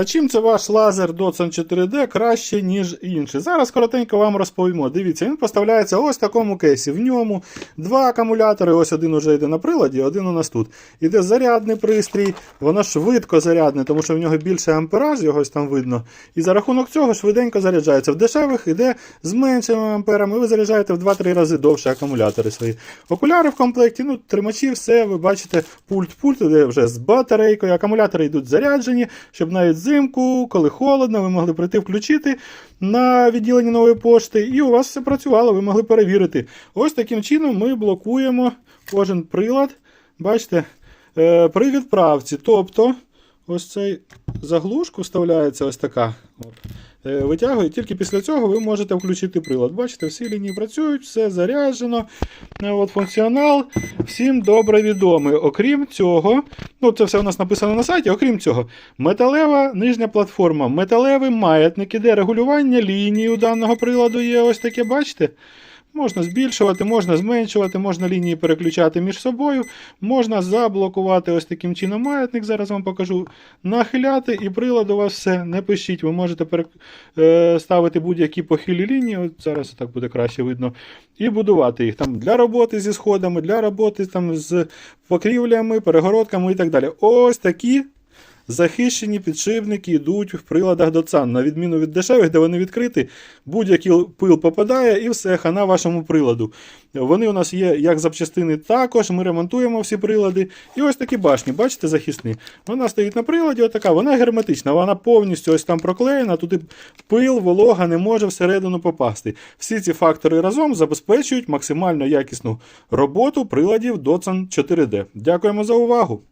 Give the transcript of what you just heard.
А чим це ваш лазер Dotson 4D краще, ніж інший? Зараз коротенько вам розповімо. Дивіться, він поставляється ось в такому кейсі. В ньому два акумулятори, ось один уже йде на приладі, один у нас тут. Іде зарядний пристрій, воно швидко зарядне, тому що в нього більше ампераж, його ось там видно. І за рахунок цього швиденько заряджається. В дешевих іде з меншими амперами, ви заряджаєте в 2-3 рази довше акумулятори свої. Окуляри в комплекті, ну, тримачі, все, ви бачите, пульт, пульт іде вже з батарейкою, акумулятори йдуть заряджені, щоб навіть взимку, коли холодно, ви могли прийти включити на відділенні нової пошти, і у вас все працювало, ви могли перевірити. Ось таким чином ми блокуємо кожен прилад. Бачите, е, при відправці. Тобто, ось цей заглушку вставляється ось така. Е, Витягує, тільки після цього ви можете включити прилад. Бачите, всі лінії працюють, все заряджено. Е, От функціонал всім добре відомий. Окрім цього, ну це все у нас написано на сайті. Окрім цього, металева нижня платформа, металевий маятник, іде регулювання лінії у даного приладу є ось таке, бачите? Можна збільшувати, можна зменшувати, можна лінії переключати між собою, можна заблокувати ось таким чином маятник, зараз вам покажу. Нахиляти і прилад у вас все, не пишіть. Ви можете е, ставити будь-які похилі лінії, от зараз так буде краще видно, і будувати їх там для роботи зі сходами, для роботи там з покрівлями, перегородками і так далі. Ось такі захищені підшипники йдуть в приладах Docan. На відміну від дешевих, де вони відкриті, будь-який пил попадає і все, хана вашому приладу. Вони у нас є як запчастини також, ми ремонтуємо всі прилади. І ось такі башні, бачите, захисні. Вона стоїть на приладі, отака, вона герметична, вона повністю ось там проклеєна, туди пил, волога не може всередину попасти. Всі ці фактори разом забезпечують максимально якісну роботу приладів Docan 4D. Дякуємо за увагу!